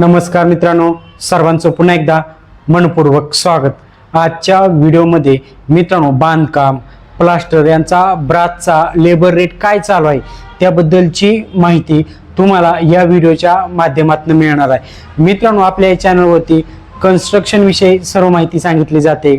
नमस्कार मित्रांनो सर्वांचं पुन्हा एकदा मनपूर्वक स्वागत. आजच्या व्हिडिओमध्ये मित्रांनो बांधकाम प्लास्टर यांचा ब्राचचा लेबर रेट काय चालू आहे त्याबद्दलची माहिती तुम्हाला या व्हिडिओच्या माध्यमातून मिळणार आहे. मित्रांनो आपल्या या चॅनलवरती कन्स्ट्रक्शनविषयी सर्व माहिती सांगितली जाते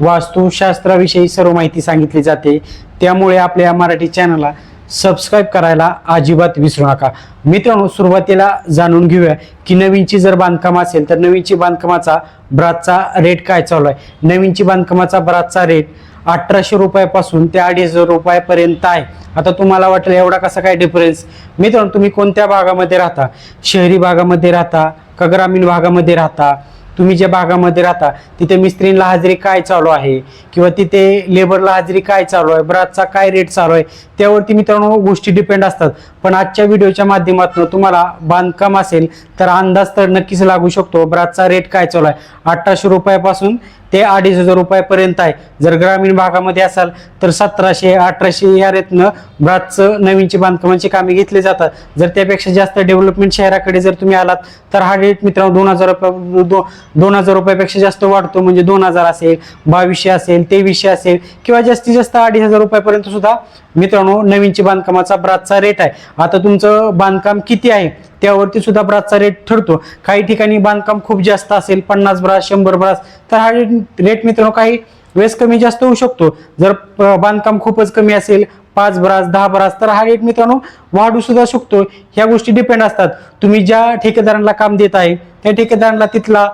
वास्तुशास्त्राविषयी सर्व माहिती सांगितली जाते त्यामुळे आपल्या मराठी चॅनलला सबस्क्राईब करायला अजिबात विसरू नका. मित्रांनो सुरुवातीला जाणून घेऊया की नवीनची जर बांधकाम असेल तर नवीनची बांधकामाचा ब्राचचा रेट काय चालू आहे? नवीनची बांधकामाचा ब्राचचा रेट अठराशे रुपयापासून ते अडीच हजार रुपयापर्यंत आहे. आता तुम्हाला वाटेल एवढा कसा काय डिफरन्स मित्रांनो तुम्ही कोणत्या भागामध्ये राहता? शहरी भागामध्ये राहता का ग्रामीण भागामध्ये राहता? तुम्ही ज्या भागामध्ये राहता तिथे मिस्त्रींना हाजरी काय चालू आहे? किंवा तिथे लेबरला हाजरी काय चालू आहे? ब्राचचा काय रेट चालू आहे? त्यावरती मित्रांनो गोष्टी डिपेंड असतात. पण आजच्या व्हिडिओच्या माध्यमातून तुम्हाला बांधकाम असेल तर अंदाज तर नक्कीच लागू शकतो. ब्राचचा रेट काय चालू आहे? अठराशे रुपयापासून ते अडीच हजार रुपयापर्यंत आहे. जर ग्रामीण भागामध्ये असाल तर सतराशे अठराशे या रेतनं ब्रातचं नवीनची बांधकामाची कामे घेतली जातात. जर त्यापेक्षा जास्त डेव्हलपमेंट शहराकडे जर तुम्ही आलात तर हा रेट मित्रांनो दोन हजार रुपये दो दोन हजार रुपयापेक्षा जास्त वाढतो. म्हणजे दोन हजार असेल बावीसशे असेल तेवीसशे असेल किंवा जास्तीत जास्त अडीच हजार रुपयापर्यंत सुद्धा मित्रांनो नवीनची बांधकामाचा ब्रातचा रेट आहे. आता तुमचं बांधकाम किती आहे? त्यावरती सुद्धा ब्रासचा रेट ठरतो. काही ठिकाणी बांधकाम खूप जास्त असेल पन्नास ब्रास शंभर ब्रास तर हा रेट रेट मित्रांनो काही वेळेस कमी जास्त होऊ शकतो. जर बांधकाम खूपच कमी असेल पाच ब्रास दहा ब्रास तर हा रेट मित्रांनो वाढू सुद्धा शकतो. ह्या गोष्टी डिपेंड असतात. तुम्ही ज्या ठेकेदारांना काम देत आहे त्या ठेकेदारांना तिथला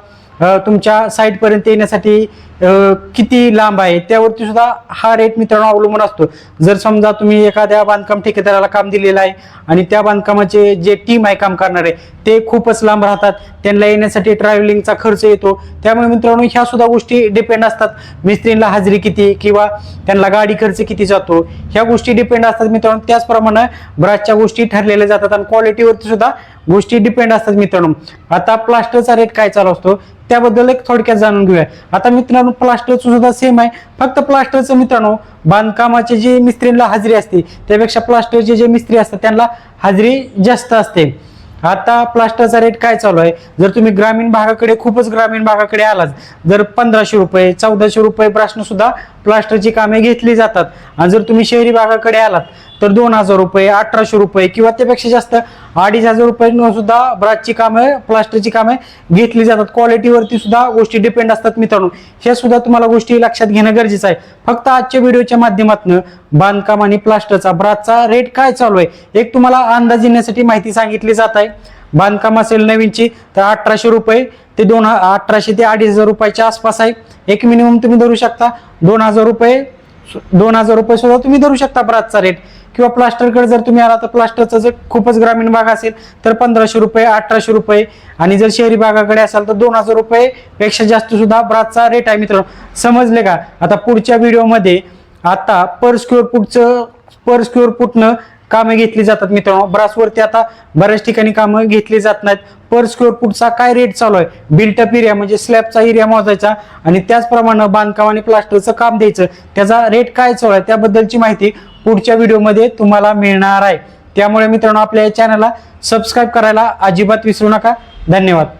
तुमच्या साईटपर्यंत येण्यासाठी किती लांब आहे त्यावरती सुद्धा हा रेट मित्रांनो अवलंबून असतो. जर समजा तुम्ही एखाद्या बांधकाम ठेकेदाराला काम दिलेलं आहे आणि त्या बांधकामाचे जे टीम आहे काम करणारे ते खूपच लांब राहतात त्यांना येण्यासाठी ट्रॅव्हलिंगचा खर्च येतो. त्यामुळे मित्रांनो ह्या सुद्धा गोष्टी डिपेंड असतात. मिस्त्रींना हजेरी किती किंवा त्यांना गाडी खर्च किती जातो ह्या गोष्टी डिपेंड असतात मित्रांनो. त्याचप्रमाणे ब्रासच्या गोष्टी ठरलेल्या जातात आणि क्वालिटीवरती सुद्धा गोष्टी डिपेंड असतात मित्रांनो. आता प्लास्टरचा रेट काय चालू असतो त्याबद्दल एक थोडक्यात जाणून घेऊया. आता मित्रांनो प्लास्टरचं सुद्धा सेम आहे. फक्त प्लास्टरचं मित्रांनो बांधकामाचे जे मिस्त्रींना हजेरी असते त्यापेक्षा प्लास्टरचे जे मिस्त्री असतात त्यांना हजेरी जास्त असते. आता प्लास्टरचा रेट काय चालू आहे? जर तुम्ही ग्रामीण भागाकडे खूपच ग्रामीण भागाकडे आलात जर पंधराशे रुपये चौदाशे रुपये प्रश्न सुद्धा प्लास्टरची कामे घेतली जातात. आणि जर तुम्ही शहरी भागाकडे आलात तर दोन हजार रुपये अठराशे रुपये किंवा त्यापेक्षा जास्त अडीच हजार रुपये सुद्धा ब्राचची कामे प्लास्टरची कामे घेतली जातात. क्वालिटीवरती सुद्धा गोष्टी डिपेंड असतात मित्रांनो. हे सुद्धा तुम्हाला गोष्टी लक्षात घेणं गरजेचं आहे. फक्त आजच्या व्हिडिओच्या माध्यमातून बांधकाम आणि प्लास्टरचा ब्राचचा रेट काय चालू आहे एक तुम्हाला अंदाज येण्यासाठी माहिती सांगितली जात आहे. बांधकाम असेल नवीनची तर अठराशे रुपये ते दोन अठराशे ते अडीच हजार रुपयाच्या आसपास आहे. एक मिनिमम तुम्ही धरू शकता. दोन हजार रुपये दोन हजार रुपये सुद्धा तुम्ही धरू शकता ब्राचचा रेट किंवा प्लास्टरकडे जर तुम्ही आला तर प्लास्टरचा जर खूपच ग्रामीण भाग असेल तर पंधराशे रुपये अठराशे रुपये. आणि जर शहरी भागाकडे असाल तर दोन हजार रुपये पेक्षा जास्त सुद्धा ब्राचचा रेट आहे मित्रांनो. समजले का? आता पुढच्या व्हिडिओमध्ये आता पर स्क्वेअर फूटचं पर स्क्वेअर फूटनं कामं घेतली जातात मित्रांनो. ब्रासवरती आता बऱ्याच ठिकाणी कामं घेतली जात नाहीत. पर स्क्वेअर फूटचा काय रेट चालू आहे? बिल्टअप एरिया म्हणजे स्लॅबचा एरिया मोजायचा आणि त्याचप्रमाणे बांधकाम आणि प्लास्टरचं काम द्यायचं. त्याचा रेट काय चालू आहे? त्याबद्दलची माहिती पुढच्या व्हिडिओमध्ये तुम्हाला मिळणार आहे. त्यामुळे मित्रांनो आपल्या या चॅनलला सबस्क्राईब करायला अजिबात विसरू नका. धन्यवाद.